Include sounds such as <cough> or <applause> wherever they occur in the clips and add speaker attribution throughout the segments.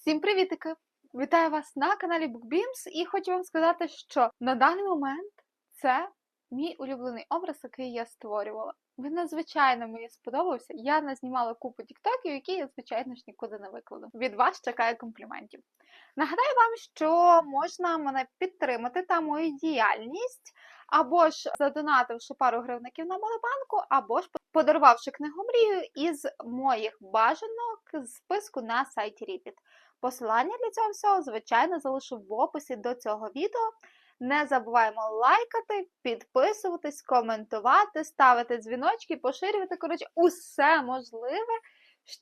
Speaker 1: Всім привітики! Вітаю вас на каналі BookBeams і хочу вам сказати, що на даний момент це мій улюблений образ, який я створювала. Він надзвичайно мені сподобався. Я назнімала купу тіктоків, які я, звичайно ж, нікуди не викладу. Від вас чекаю компліментів. Нагадаю вам, що можна мене підтримати та мою діяльність, або ж задонативши пару гривників на Монобанку, або ж подарувавши книгу мрію із моїх бажанок з списку на сайті Reddit. Посилання для цього всього, звичайно, залишу в описі до цього відео. Не забуваємо лайкати, підписуватись, коментувати, ставити дзвіночки, поширювати, коротше, усе можливе,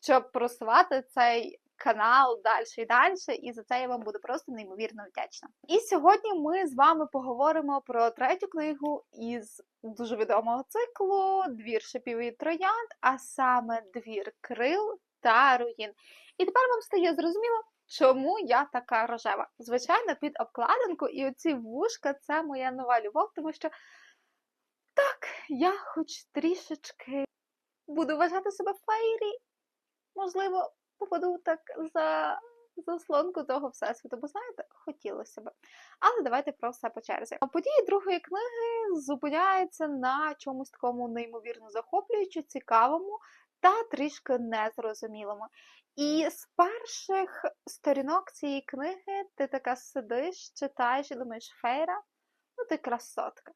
Speaker 1: щоб просувати цей канал далі і далі. І за це я вам буду просто неймовірно вдячна. І сьогодні ми з вами поговоримо про третю книгу із дуже відомого циклу Двір шипів і троянд, а саме Двір крил та руїн. І тепер вам стає зрозуміло, чому я така рожева. Звичайно, під обкладинку і оці вушка це моя нова любов, тому що так, я хоч трішечки буду вважати себе фейрі, можливо, попаду так за заслонку того всесвіту, бо знаєте, хотілося б. Але давайте про все по черзі. Події другої книги зупиняються на чомусь такому неймовірно захоплюючому, цікавому та трішки незрозумілому. І з перших сторінок цієї книги ти така сидиш, читаєш і думаєш, Фейра, ну ти красотка.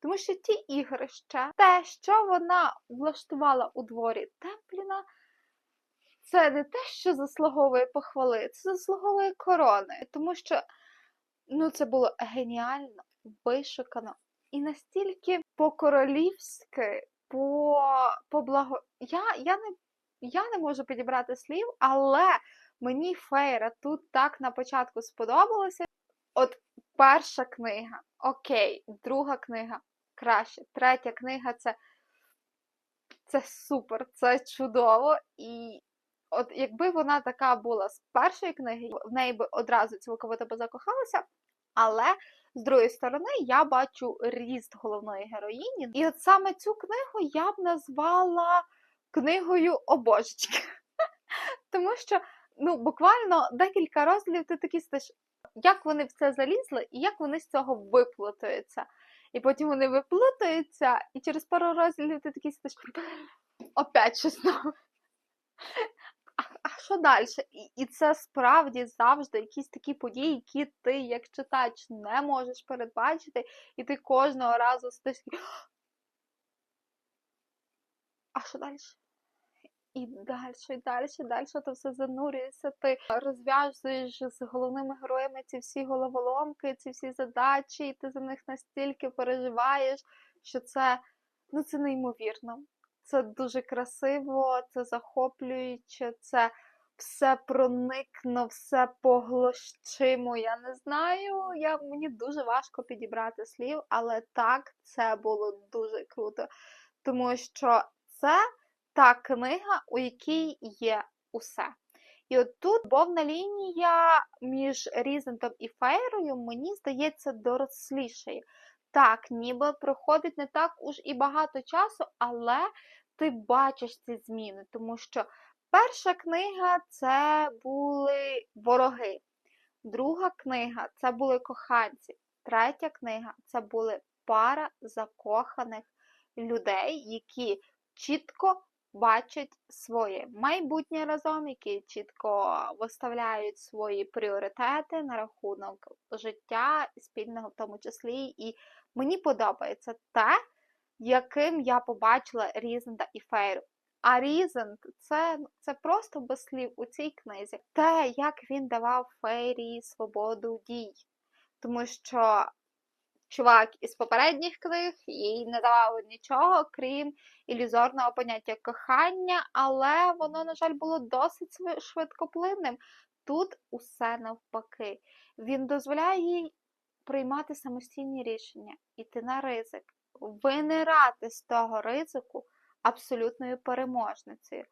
Speaker 1: Тому що ті ігрища, те, що вона влаштувала у дворі Темпліна, це не те, що заслуговує похвали, це заслуговує корони. Тому що ну, це було геніально, вишукано і настільки по-королівськи, по, по благо. Я, я не я не можу підібрати слів, але мені Фейра тут так на початку сподобалося. От перша книга, окей, друга книга краще, третя книга це, це супер, це чудово. І от якби вона така була з першої книги, в неї би одразу цілковито би закохалася, але. З другої сторони, я бачу ріст головної героїні. І от саме цю книгу я б назвала книгою о божечки. <laughs> Тому що ну, буквально декілька розділів ти такі стиш, як вони в це залізли і як вони з цього виплутаються. І потім вони виплутаються, і через пару розділів ти такий стиш, опять щось нове. Що далі? І, це справді завжди якісь такі події, які ти, як читач, не можеш передбачити, і ти кожного разу стиш а що далі? І далі, і далі, і далі то все занурюється. Ти розв'язуєш з головними героями ці всі головоломки, ці всі задачі, і ти за них настільки переживаєш, що це ну це неймовірно. Це дуже красиво, це захоплююче, це все проникно, все поглощимо. Я не знаю. Я, Мені дуже важко підібрати слів, але так, це було дуже круто. Тому що це та книга, у якій є усе. І от тут любовна лінія між Різентом і Фейрою, мені здається, дорослішає. Так, ніби проходить не так уж і багато часу, але ти бачиш ці зміни, тому що перша книга це були вороги, друга книга це були коханці, третя книга це були пара закоханих людей, які чітко бачать своє майбутнє разом, які чітко виставляють свої пріоритети на рахунок життя спільного в тому числі. І мені подобається те, яким я побачила Різенда і Фейру. А Різент це, це просто без слів у цій книзі. Те, як він давав Фейрі свободу дій. Тому що чувак із попередніх книг їй не давав нічого, крім ілюзорного поняття кохання, але воно, на жаль, було досить швидкоплинним. Тут усе навпаки. Він дозволяє їй приймати самостійні рішення, іти на ризик, винирати з того ризику абсолютною переможницею.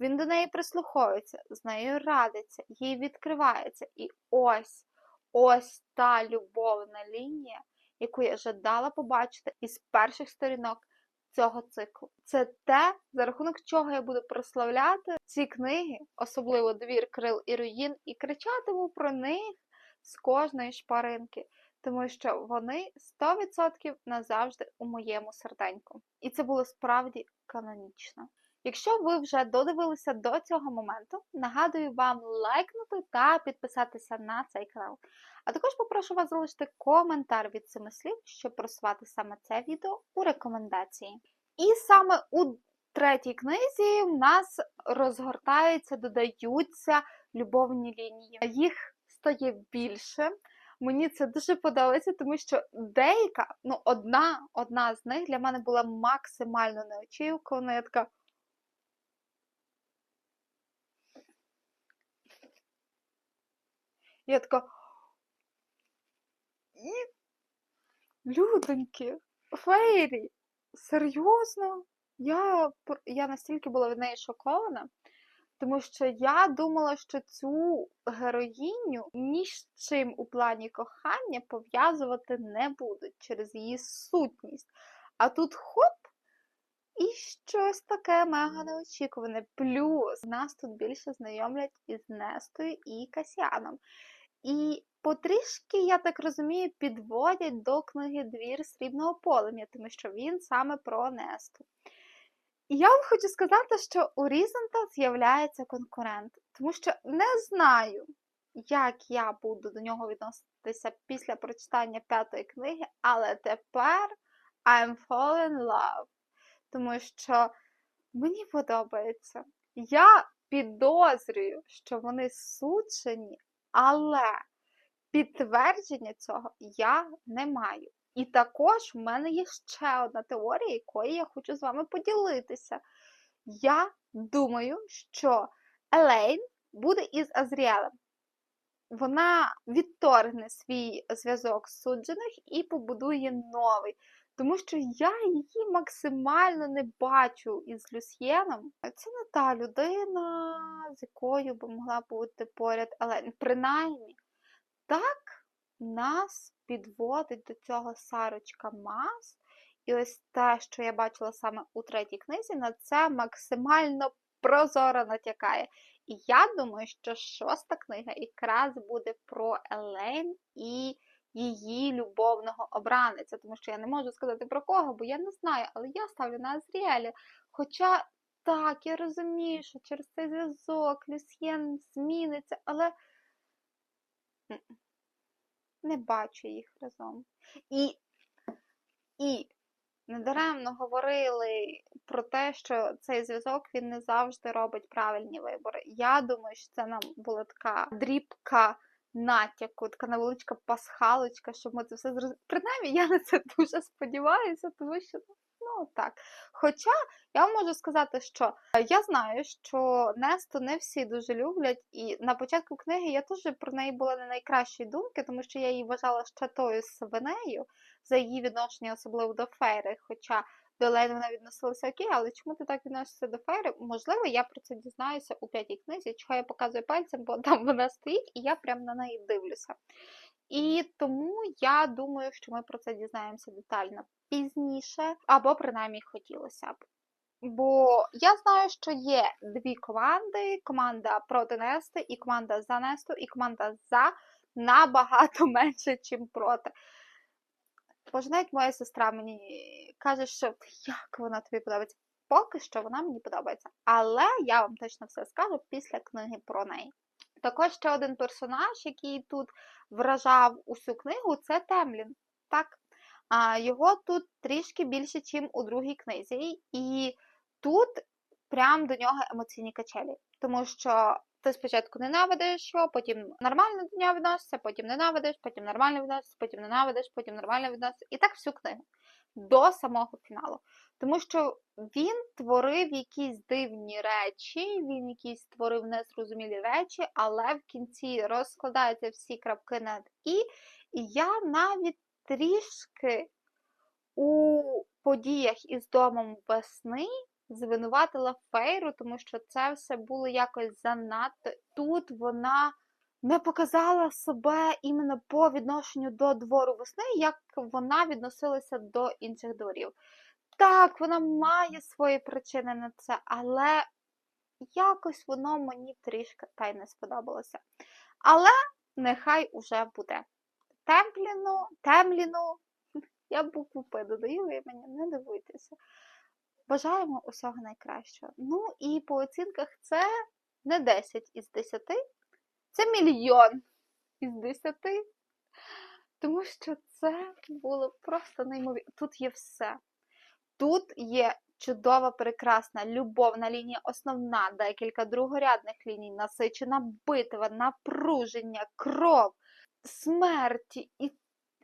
Speaker 1: Він до неї прислуховується, з нею радиться, їй відкривається. І ось ось та любовна лінія, яку я жадала побачити із перших сторінок цього циклу. Це те, за рахунок чого я буду прославляти ці книги, особливо двір крил і руїн, і кричатиму про них з кожної шпаринки, тому що вони 100% назавжди у моєму серденьку. І це було справді канонічно. Якщо ви вже додивилися до цього моменту, нагадую вам лайкнути та підписатися на цей канал. А також попрошу вас залишити коментар від цими слів, щоб просувати саме це відео у рекомендації. І саме у третій книзі в нас розгортаються, додаються любовні лінії. Їх стає більше. Мені це дуже подобається, тому що деяка, ну, одна, одна з них для мене була максимально неочікувана. Я така. Я така. Людоньки, Фейрі, серйозно? Я, я настільки була від неї шокована, тому що я думала, що цю героїню ні з чим у плані кохання пов'язувати не будуть через її сутність. А тут хоп! І щось таке мега неочікуване. Плюс нас тут більше знайомлять із Нестою і Касяном. І потрішки, я так розумію, підводять до книги Двір срібного полум'я, тому що він саме про Несту. І я вам хочу сказати, що у Різента з'являється конкурент, тому що не знаю, як я буду до нього відноситися після прочитання п'ятої книги, але тепер I'm fall in love, тому що мені подобається. Я підозрюю, що вони сучені, але підтвердження цього я не маю. І також в мене є ще одна теорія, якою я хочу з вами поділитися. Я думаю, що Елейн буде із Азріелем. Вона відторгне свій зв'язок з суджених і побудує новий. Тому що я її максимально не бачу із Люсьєном. Це не та людина, з якою би могла бути поряд Елейн. Принаймні, так нас підводить до цього Сарочка Мас. І ось те, що я бачила саме у третій книзі, на це максимально прозоро натякає. І я думаю, що шоста книга якраз буде про Елейн і її любовного обраниця, тому що я не можу сказати про кого, бо я не знаю, але я ставлю на Азріеля. Хоча так, я розумію, що через цей зв'язок Люсьєн зміниться, але не бачу їх разом. І, і недаремно говорили про те, що цей зв'язок він не завжди робить правильні вибори. Я думаю, що це нам була така дрібка натяку, така невеличка пасхалочка, щоб ми це все зрозуміли. Принаймні, я на це дуже сподіваюся, тому що ну так. Хоча я вам можу сказати, що я знаю, що Несту не всі дуже люблять, і на початку книги я теж про неї була не найкращої думки, тому що я її вважала ще тою свинею за її відношення, особливо до Фейри. Хоча до Лейн вона відносилася окей, але чому ти так відносишся до Фейри? Можливо, я про це дізнаюся у п'ятій книзі, чого я показую пальцем, бо там <laughs> вона стоїть, і я прямо на неї дивлюся. І тому я думаю, що ми про це дізнаємося детально пізніше, або принаймні хотілося б. Бо я знаю, що є дві команди: команда проти Нести, і команда за Несту, і команда за набагато <laughs> менше, ніж проти. Боже, навіть моя сестра мені каже, що як вона тобі подобається. Поки що вона мені подобається. Але я вам точно все скажу після книги про неї. Також ще один персонаж, який тут вражав усю книгу, це Темлін. Так? А його тут трішки більше, ніж у другій книзі. І тут прям до нього емоційні качелі. Тому що ти спочатку ненавидиш його, потім нормально до нього відносишся, потім ненавидиш, потім нормально відносишся, потім ненавидиш, потім нормально відносишся. І так всю книгу до самого фіналу. Тому що він творив якісь дивні речі, він якісь творив незрозумілі речі, але в кінці розкладаються всі крапки над і. І я навіть трішки у подіях із домом весни звинуватила Фейру, тому що це все було якось занадто. Тут вона не показала себе іменно по відношенню до двору весни, як вона відносилася до інших дворів. Так, вона має свої причини на це, але якось воно мені трішки та й не сподобалося. Але нехай уже буде. Темпліну, темліну, я букву П додаю, ви мені не дивуйтеся. Бажаємо усього найкращого. Ну і по оцінках це не 10 із 10, це мільйон із 10. Тому що це було просто неймовірно. Тут є все. Тут є чудова, прекрасна любовна лінія, основна, декілька другорядних ліній, насичена битва, напруження, кров, смерті. І,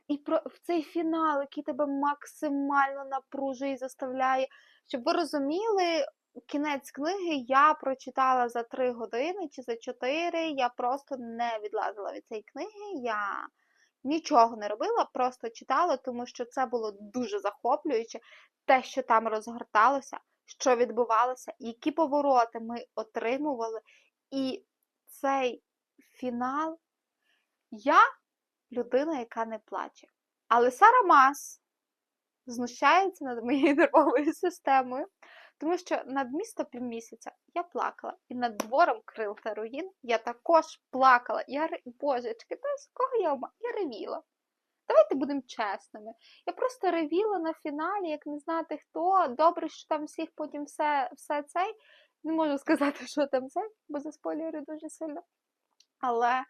Speaker 1: і про в цей фінал, який тебе максимально напружує і заставляє. Щоб ви розуміли, кінець книги я прочитала за три години чи за чотири. Я просто не відлазила від цієї книги. Я нічого не робила, просто читала, тому що це було дуже захоплююче. Те, що там розгорталося, що відбувалося, які повороти ми отримували. І цей фінал я людина, яка не плаче. Але Сара Мас знущається над моєю <laughs> нервовою системою, тому що над місто півмісяця я плакала, і над двором крил та руїн я також плакала. Я Божечки, та з кого я ма- Я ревіла. Давайте будемо чесними. Я просто ревіла на фіналі, як не знати хто. Добре, що там всіх потім все, все цей. Не можу сказати, що там це, бо заспойлюю дуже сильно. Але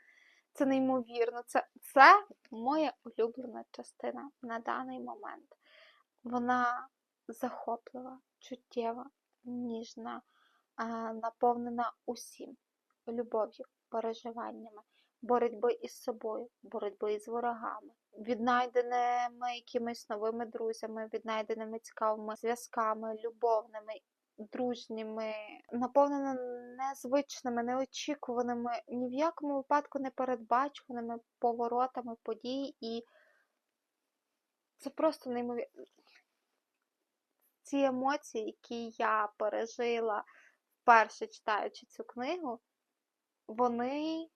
Speaker 1: це неймовірно. Це, це моя улюблена частина на даний момент. Вона захоплива, чуттєва, ніжна, наповнена усім любов'ю, переживаннями, боротьбою із собою, боротьбою з ворогами, віднайденими якимись новими друзями, віднайденими цікавими зв'язками, любовними, дружніми, наповнена незвичними, неочікуваними, ні в якому випадку непередбачуваними поворотами подій, і це просто неймовірно. Ці емоції, які я пережила вперше читаючи цю книгу, вони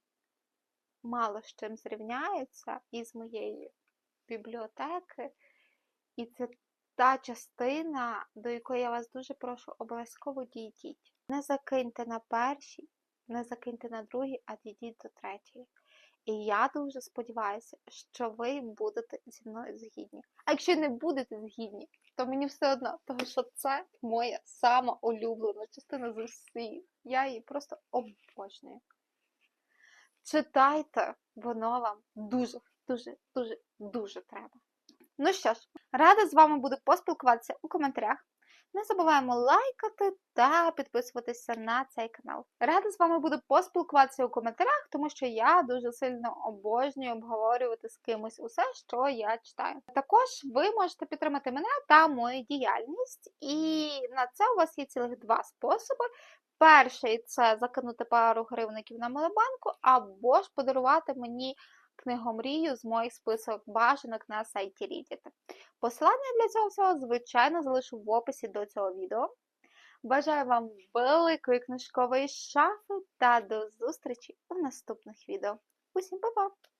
Speaker 1: мало з чим зрівняються із моєї бібліотеки. І це та частина, до якої я вас дуже прошу, обов'язково дійдіть. Не закиньте на першій, не закиньте на другій, а дійдіть до третьої. І я дуже сподіваюся, що ви будете зі мною згідні. А якщо не будете згідні, то мені все одно, тому що це моя сама улюблена частина з усіх. Я її просто обожнюю. Читайте, воно вам дуже, дуже, дуже, дуже треба. Ну що ж, рада з вами буду поспілкуватися у коментарях. Не забуваємо лайкати та підписуватися на цей канал. Рада з вами буду поспілкуватися у коментарях, тому що я дуже сильно обожнюю обговорювати з кимось усе, що я читаю. Також ви можете підтримати мене та мою діяльність, і на це у вас є цілих два способи. Перший це закинути пару гривників на Монобанку, або ж подарувати мені книгомрію з моїх список бажанок на сайті Reddit. Посилання для цього всього, звичайно, залишу в описі до цього відео. Бажаю вам великої книжкової шафи та до зустрічі у наступних відео. Усім па-па!